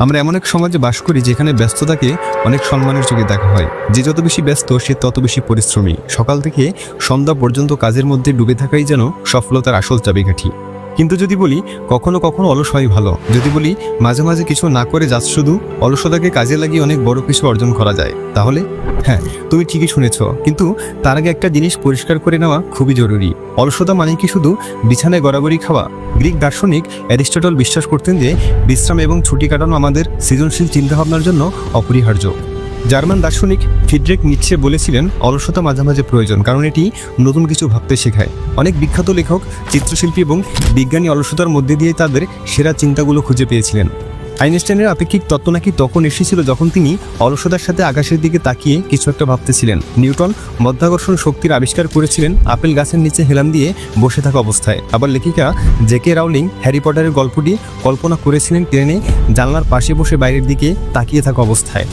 আমরা এমন এক সমাজে বাস করি যেখানে ব্যস্ততাকে অনেক সম্মানের চোখে দেখা হয়। যে যত বেশি ব্যস্ত, সে তত বেশি পরিশ্রমী। সকাল থেকে সন্ধ্যা পর্যন্ত কাজের মধ্যে ডুবে থাকাই যেন সফলতার আসল চাবিকাঠি। কিন্তু যদি বলি, কখনো কখনো অলস হয় ভালো। যদি বলি, মাঝে মাঝে কিছু না করে যাচ্ছ শুধু অলসতাকে কাজে লাগিয়ে অনেক বড় কিছু অর্জন করা যায়, তাহলে? হ্যাঁ তুমি ঠিকই শুনেছ। কিন্তু তার আগে একটা জিনিস পরিষ্কার করে নেওয়া খুবই জরুরি। অলসতা মানে কি শুধু বিছানায় গড়াগড়ি খাওয়া? গ্রিক দার্শনিক অ্যারিস্টটল বিশ্বাস করতেন যে, বিশ্রাম এবং ছুটি কাটানো আমাদের সৃজনশীল চিন্তাভাবনার জন্য অপরিহার্য। জার্মান দার্শনিক ফিডরেক নিচ্ছে বলেছিলেন অলসতা মাঝে মাঝে প্রয়োজন, কারণ এটি নতুন কিছু ভাবতে শেখায়। অনেক বিখ্যাত লেখক, চিত্রশিল্পী এবং বিজ্ঞানী অলসতার মধ্যে দিয়ে তাদের সেরা চিন্তাগুলো খুঁজে পেয়েছিলেন। আইনস্টাইনের আপেক্ষিক তত্ত্ব নাকি তখন এসেছিল যখন তিনি অলসতার সাথে আকাশের দিকে তাকিয়ে কিছু একটা ভাবতেছিলেন। নিউটন মধ্যাকর্ষণ শক্তির আবিষ্কার করেছিলেন আপেল গাছের নিচে হেলান দিয়ে বসে থাকা অবস্থায়। আবার লেখিকা জেকে রাউলিং হ্যারি পটারের গল্পটি কল্পনা করেছিলেন ট্রেনে জানলার পাশে বসে বাইরের দিকে তাকিয়ে থাকা অবস্থায়।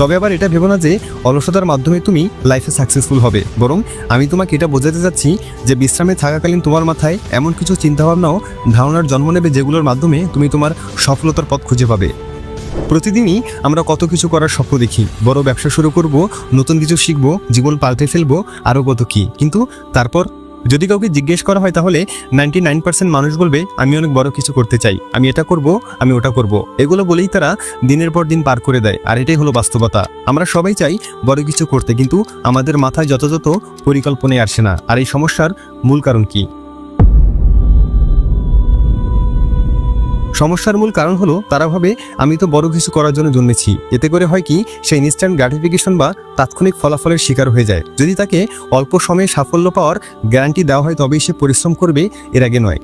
তবে আবার এটা ভেবো না যে অলসতার মাধ্যমে তুমি লাইফে সাকসেসফুল হবে। বরং আমি তোমাকে এটা বোঝাতে চাচ্ছি যে বিশ্রামে থাকাকালীন তোমার মাথায় এমন কিছু চিন্তাভাবনাও ধারণার জন্ম নেবে যেগুলোর মাধ্যমে তুমি তোমার সফলতার পথ খুঁজে পাবে। প্রতিদিনই আমরা কত কিছু করার স্বপ্ন দেখি। বড় ব্যবসা শুরু করব, নতুন কিছু শিখব, জীবন পাল্টে ফেলব, আরও কত কি। কিন্তু তারপর যদি কাউকে জিজ্ঞেস করা হয় তাহলে নাইনটি নাইন পার্সেন্ট মানুষ বলবে, আমি অনেক বড় কিছু করতে চাই। আমি এটা করব, আমি ওটা করব। এগুলো বলেই তারা দিনের পর দিন পার করে দেয়, আর এটাই হলো বাস্তবতা। আমরা সবাই চাই বড় কিছু করতে, কিন্তু আমাদের মাথায় যথাযথ পরিকল্পনায় আসে না। আর এই সমস্যার মূল কারণ কি? সমস্যার মূল কারণ হলো, তারা ভাবে, আমি তো বড় কিছু করার জন্য জন্মেছি। এতে করে হয় কি সে ইনস্ট্যান্ট গ্র্যাটিফিকেশন বা তাৎক্ষণিক ফলাফলের শিকার হয়ে যায়। যদি তাকে অল্প সময়ে সাফল্য পাওয়ার গ্যারান্টি দেওয়া হয়, তবেই সে পরিশ্রম করবে, এর আগে নয়।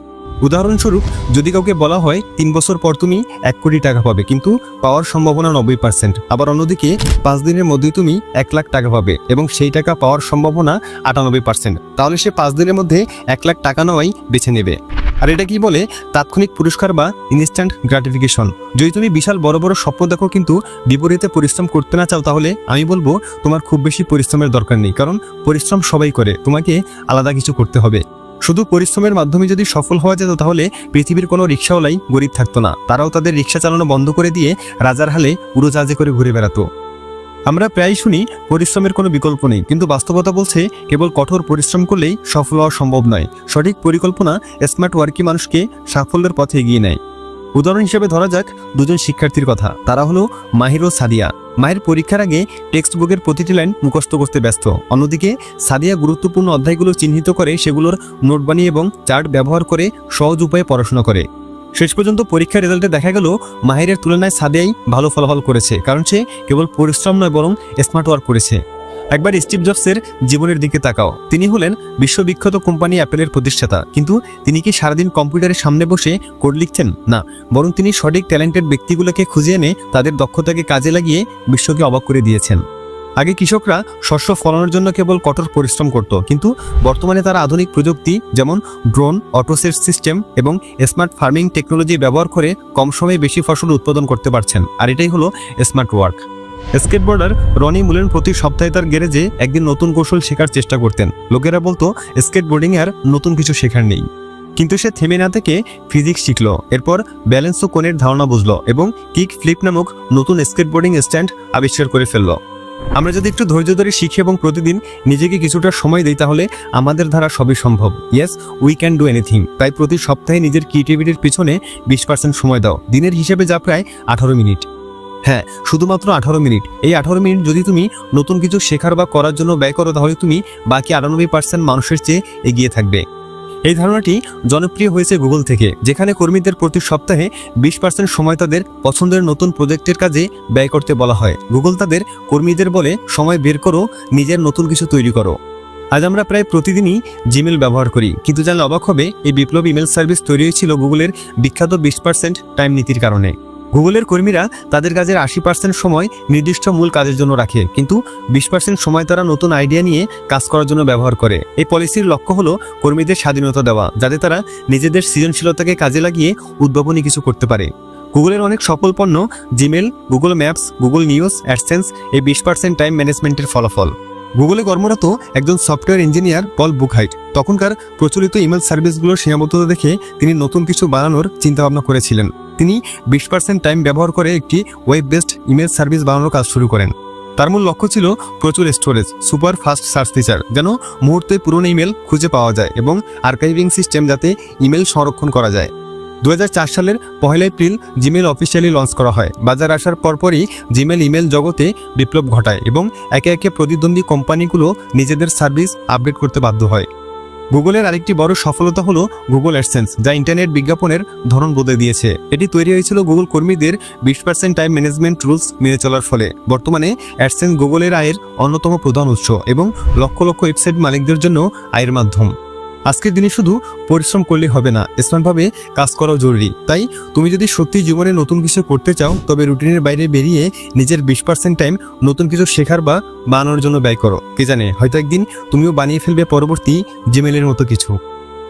উদাহরণস্বরূপ, যদি কাউকে বলা হয়, তিন বছর পর তুমি এক কোটি টাকা পাবে। কিন্তু পাওয়ার সম্ভাবনা নব্বই পার্সেন্ট আবার অন্যদিকে, পাঁচ দিনের মধ্যেই তুমি এক লাখ টাকা পাবে এবং সেই টাকা পাওয়ার সম্ভাবনা আটানব্বই পার্সেন্ট তাহলে সে পাঁচ দিনের মধ্যে এক লাখ টাকা নেওয়াই বেছে নেবে। আর এটা কি বলে? তাৎক্ষণিক পুরস্কার বা ইনস্ট্যান্ট গ্রাটিফিকেশন যদি তুমি বিশাল বড় বড় স্বপ্ন দেখো কিন্তু বিপরীতে পরিশ্রম করতে না চাও, তাহলে আমি বলব তোমার খুব বেশি পরিশ্রমের দরকার নেই। কারণ পরিশ্রম সবাই করে, তোমাকে আলাদা কিছু করতে হবে। শুধু পরিশ্রমের মাধ্যমে যদি সফল হওয়া যেত, তাহলে পৃথিবীর কোনো রিক্সাওয়ালাই গরিব থাকতো না। তারাও তাদের রিক্সা চালানো বন্ধ করে দিয়ে রাজার হালে উড়োজাহাজে করে ঘুরে বেড়াতো। আমরা প্রায় শুনি, পরিশ্রমের কোনো বিকল্প নেই, কিন্তু বাস্তবতা বলছে, কেবল কঠোর পরিশ্রম করলেই সফল হওয়া সম্ভব নয়। সঠিক পরিকল্পনা স্মার্ট ওয়ার্কি মানুষকে সাফল্যের পথে এগিয়ে নেয়। উদাহরণ হিসেবে ধরা যাক, দুজন শিক্ষার্থীর কথা। তারা হলো মাহির ও সাদিয়া। মায়ের পরীক্ষার আগে টেক্সট বুকের প্রতিটি লাইন মুখস্থ করতে ব্যস্ত। অন্যদিকে, সাদিয়া গুরুত্বপূর্ণ অধ্যায়গুলো চিহ্নিত করে সেগুলোর নোট বানিয়ে এবং চার্ট ব্যবহার করে সহজ উপায়ে পড়াশোনা করে। শেষ পর্যন্ত পরীক্ষার রেজাল্টে দেখা গেল মাহিরের তুলনায় সাদিয়াই ভালো ফলাফল করেছে, কারণ সে কেবল পরিশ্রম নয়, বরং স্মার্ট ওয়ার্ক করেছে। একবার স্টিভ জবসের জীবনের দিকে তাকাও। তিনি হলেন বিশ্ববিখ্যাত কোম্পানি অ্যাপেলের প্রতিষ্ঠাতা। কিন্তু তিনি কি সারাদিন কম্পিউটারের সামনে বসে কোড লিখছেন? না, বরং তিনি সঠিক ট্যালেন্টেড ব্যক্তিগুলোকে খুঁজে এনে তাদের দক্ষতাকে কাজে লাগিয়ে বিশ্বকে অবাক করে দিয়েছেন। আগে কৃষকরা শস্য ফলানোর জন্য কেবল কঠোর পরিশ্রম করত, কিন্তু বর্তমানে তারা আধুনিক প্রযুক্তি যেমন ড্রোন, অটোসেট সিস্টেম এবং স্মার্ট ফার্মিং টেকনোলজি ব্যবহার করে কম সময়ে বেশি ফসল উৎপাদন করতে পারছেন। আর এটাই হলো smart work. Skateboarder Rodney Mullen প্রতি সপ্তাহে তার গ্যারেজে একদিন নতুন কৌশল শেখার চেষ্টা করতেন। লোকেরা বলতো, স্কেটবোর্ডিং আর নতুন কিছু শেখার নেই। কিন্তু সে থেমে না থেকে ফিজিক্স শিখল, এরপর ব্যালেন্স ও কোণের ধারণা বুঝলো এবং কিক ফ্লিপ নামক নতুন স্কেটবোর্ডিং স্ট্যান্ড আবিষ্কার করে ফেলল। আমরা যদি একটু ধৈর্য ধরে শিখি এবং প্রতিদিন নিজেকে কিছুটা সময় দিই, তাহলে আমাদের দ্বারা সবই সম্ভব। Yes we can do anything তাই প্রতি সপ্তাহে নিজের ক্রিয়েটিভিটির পিছনে বিশ পার্সেন্ট সময় দাও। দিনের হিসেবে যা প্রায় আঠারো মিনিট। হ্যাঁ শুধুমাত্র আঠারো মিনিট। এই আঠারো মিনিট যদি তুমি নতুন কিছু শেখার বা করার জন্য ব্যয় করো, তাহলে তুমি বাকি আটানব্বই পার্সেন্ট মানুষের চেয়ে এগিয়ে থাকবে। এই ধারণাটি জনপ্রিয় হয়েছে গুগল থেকে, যেখানে কর্মীদের প্রতি সপ্তাহে বিশ পার্সেন্ট সময় তাদের পছন্দের নতুন প্রজেক্টের কাজে ব্যয় করতে বলা হয়। গুগল তাদের কর্মীদের বলে, সময় বের করো, নিজের নতুন কিছু তৈরি করো। আজ আমরা প্রায় প্রতিদিনই জিমেল ব্যবহার করি, কিন্তু জানলে অবাক হবে, এই বিপ্লব ইমেল সার্ভিস তৈরি হয়েছিল গুগলের বিখ্যাত বিশ পার্সেন্ট টাইম নীতির কারণে। গুগলের কর্মীরা তাদের কাজের আশি পার্সেন্ট সময় নির্দিষ্ট মূল কাজের জন্য রাখে, কিন্তু বিশ পার্সেন্ট সময় তারা নতুন আইডিয়া নিয়ে কাজ করার জন্য ব্যবহার করে। এই পলিসির লক্ষ্য হলো কর্মীদের স্বাধীনতা দেওয়া, যাতে তারা নিজেদের সৃজনশীলতাকে কাজে লাগিয়ে উদ্ভাবনী কিছু করতে পারে। গুগলের অনেক সফল পণ্য Gmail Google Maps Google News AdSense এই বিশ পার্সেন্ট টাইম ম্যানেজমেন্টের ফলাফল। গুগলে কর্মরত একজন সফটওয়্যার ইঞ্জিনিয়ার পল বুকহাইট। তখনকার প্রচলিত ইমেল সার্ভিসগুলোর সীমাবদ্ধতা দেখে তিনি নতুন কিছু বানানোর চিন্তাভাবনা করেছিলেন। তিনি বিশ পার্সেন্ট টাইম ব্যবহার করে একটি ওয়েব বেসড ইমেল সার্ভিস বানানোর কাজ শুরু করেন। তার মূল লক্ষ্য ছিল প্রচুর storage, super fast search feature, যেন মুহূর্তে পুরনো ইমেল খুঁজে পাওয়া যায় এবং আর্কাইভিং সিস্টেম যাতে ইমেল সংরক্ষণ করা যায়। দু হাজার চার সালের পহেলা এপ্রিল জিমেল অফিসিয়ালি লঞ্চ করা হয়। বাজার আসার পরপরই জিমেল ইমেল জগতে বিপ্লব ঘটায় এবং একে একে প্রতিদ্বন্দ্বী কোম্পানিগুলো নিজেদের সার্ভিস আপডেট করতে বাধ্য হয়। গুগলের আরেকটি বড় সফলতা হলো গুগল অ্যাডসেন্স, যা ইন্টারনেট বিজ্ঞাপনের ধরন বদলে দিয়েছে। এটি তৈরি হয়েছিল গুগল কর্মীদের বিশ পার্সেন্ট টাইম ম্যানেজমেন্ট রুলস মেনে চলার ফলে। বর্তমানে অ্যাডসেন্স গুগলের আয়ের অন্যতম প্রধান উৎস এবং লক্ষ লক্ষ ওয়েবসাইট মালিকদের জন্য আয়ের মাধ্যম। আজকের দিনে শুধু পরিশ্রম করলে হবে না স্মার্টভাবে কাজ করাও জরুরি। তাই তুমি যদি সত্যি জীবনে নতুন কিছু করতে চাও, তবে রুটিনের বাইরে বেরিয়ে নিজের বিশ পার্সেন্ট টাইম নতুন কিছু শেখার বা বানানোর জন্য ব্যয় করো। কে জানে, হয়তো একদিন তুমিও বানিয়ে ফেলবে পরবর্তী জিমেলের মতো কিছু।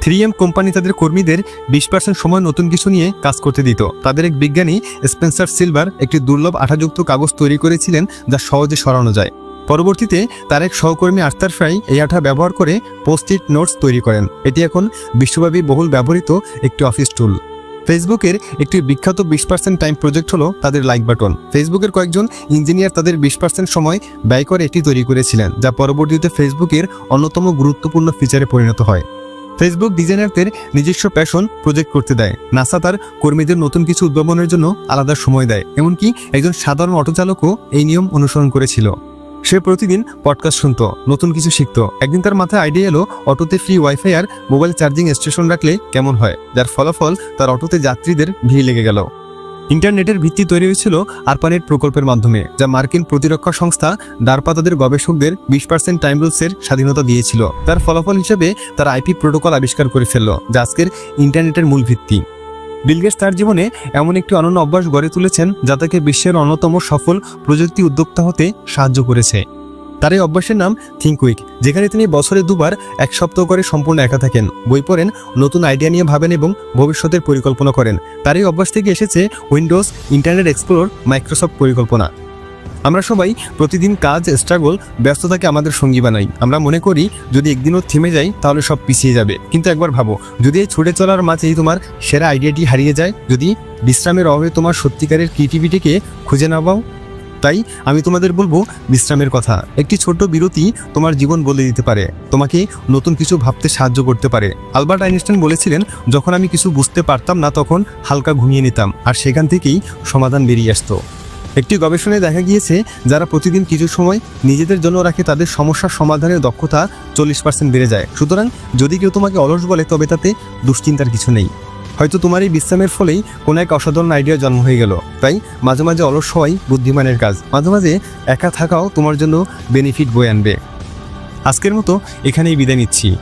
থ্রি এম কোম্পানি তাদের কর্মীদের বিশ পার্সেন্ট সময় নতুন কিছু নিয়ে কাজ করতে দিত। তাদের এক বিজ্ঞানী স্পেন্সার সিলভার একটি দুর্লভ আঠাযুক্ত কাগজ তৈরি করেছিলেন যা সহজে সরানো যায়। পরবর্তীতে তার এক সহকর্মী আর্থার ফ্রাই এই আঠা ব্যবহার করে পোস্টিট নোটস তৈরি করেন। এটি এখন বিশ্বব্যাপী বহুল ব্যবহৃত একটি অফিস টুল ফেসবুকের একটি বিখ্যাত বিশ পার্সেন্ট টাইম প্রজেক্ট হলো তাদের লাইক বাটন ফেসবুকের কয়েকজন ইঞ্জিনিয়ার তাদের বিশ পার্সেন্ট সময় ব্যয় করে এটি তৈরি করেছিলেন, যা পরবর্তীতে ফেসবুকের অন্যতম গুরুত্বপূর্ণ ফিচারে পরিণত হয়। ফেসবুক ডিজাইনারদের নিজস্ব প্যাশন প্রজেক্ট করতে দেয়। নাসা তার কর্মীদের নতুন কিছু উদ্ভাবনের জন্য আলাদা সময় দেয়। এমনকি একজন সাধারণ অটোচালকও এই নিয়ম অনুসরণ করেছিল। সে প্রতিদিন পডকাস্ট শুনত, নতুন কিছু শিখতো। একদিন তার মাথায় আইডিয়া এলো, অটোতে ফ্রি ওয়াইফাই আর মোবাইল চার্জিং স্টেশন রাখলে কেমন হয়, যার ফলাফল তার অটোতে যাত্রীদের ভিড় লেগে গেল। ইন্টারনেটের ভিত্তি তৈরি হয়েছিল আরপানেট প্রকল্পের মাধ্যমে, যা মার্কিন প্রতিরক্ষা সংস্থা ডারপা তাদের গবেষকদের বিশ পার্সেন্ট টাইম রুলসের স্বাধীনতা দিয়েছিল। তার ফলাফল হিসেবে তারা আইপি প্রোটোকল আবিষ্কার করে ফেলল, যা আজকের ইন্টারনেটের মূল ভিত্তি। বিলগেটস তার জীবনে এমন একটি অনন্য অভ্যাস গড়ে তুলেছেন যা তাকে বিশ্বের অন্যতম সফল প্রযুক্তি উদ্যোক্তা হতে সাহায্য করেছে। তার এই অভ্যাসের নাম থিঙ্ক উইক যেখানে তিনি বছরে দুবার এক সপ্তাহ করে সম্পূর্ণ একা থাকেন, বই পড়েন, নতুন আইডিয়া নিয়ে ভাবেন এবং ভবিষ্যতের পরিকল্পনা করেন। তার এই অভ্যাস থেকে এসেছে উইন্ডোজ ইন্টারনেট এক্সপ্লোর মাইক্রোসফট পরিকল্পনা। আমরা সবাই প্রতিদিন কাজ স্ট্রাগল ব্যস্ততাকে আমাদের সঙ্গী বানাই। আমরা মনে করি, যদি একদিনও থেমে যাই, তাহলে সব পিছিয়ে যাবে। কিন্তু একবার ভাবো, যদি এই ছুটে চলার মাঝেই তোমার সেরা আইডিয়াটি হারিয়ে যায়, যদি বিশ্রামের অভাবে তোমার সত্যিকারের ক্রিয়েটিভিটিকে খুঁজে না পাও, তাই আমি তোমাদের বলব, বিশ্রামের কথা। একটি ছোট্ট বিরতি তোমার জীবন বলে দিতে পারে। তোমাকে নতুন কিছু ভাবতে সাহায্য করতে পারে। আলবার্ট আইনস্টাইন বলেছিলেন, যখন আমি কিছু বুঝতে পারতাম না, তখন হালকা ঘুমিয়ে নিতাম। আর সেখান থেকেই সমাধান বেরিয়ে আসতো। একটি গবেষণায় দেখা গিয়েছে, যারা প্রতিদিন কিছু সময় নিজেদের জন্য রাখে, তাদের সমস্যার সমাধানের দক্ষতা চল্লিশ পার্সেন্ট বেড়ে যায়। সুতরাং যদি কেউ তোমাকে অলস বলে, তবে তাতে দুশ্চিন্তার কিছু নেই। হয়তো তোমার এই বিশ্রামের ফলেই কোনো এক অসাধারণ আইডিয়া জন্ম হয়ে গেল। তাই মাঝে মাঝে অলস হওয়াই বুদ্ধিমানের কাজ। মাঝে মাঝে একা থাকাও তোমার জন্য বেনিফিট বয়ে আনবে। আজকের মতো এখানেই বিদায় নিচ্ছি।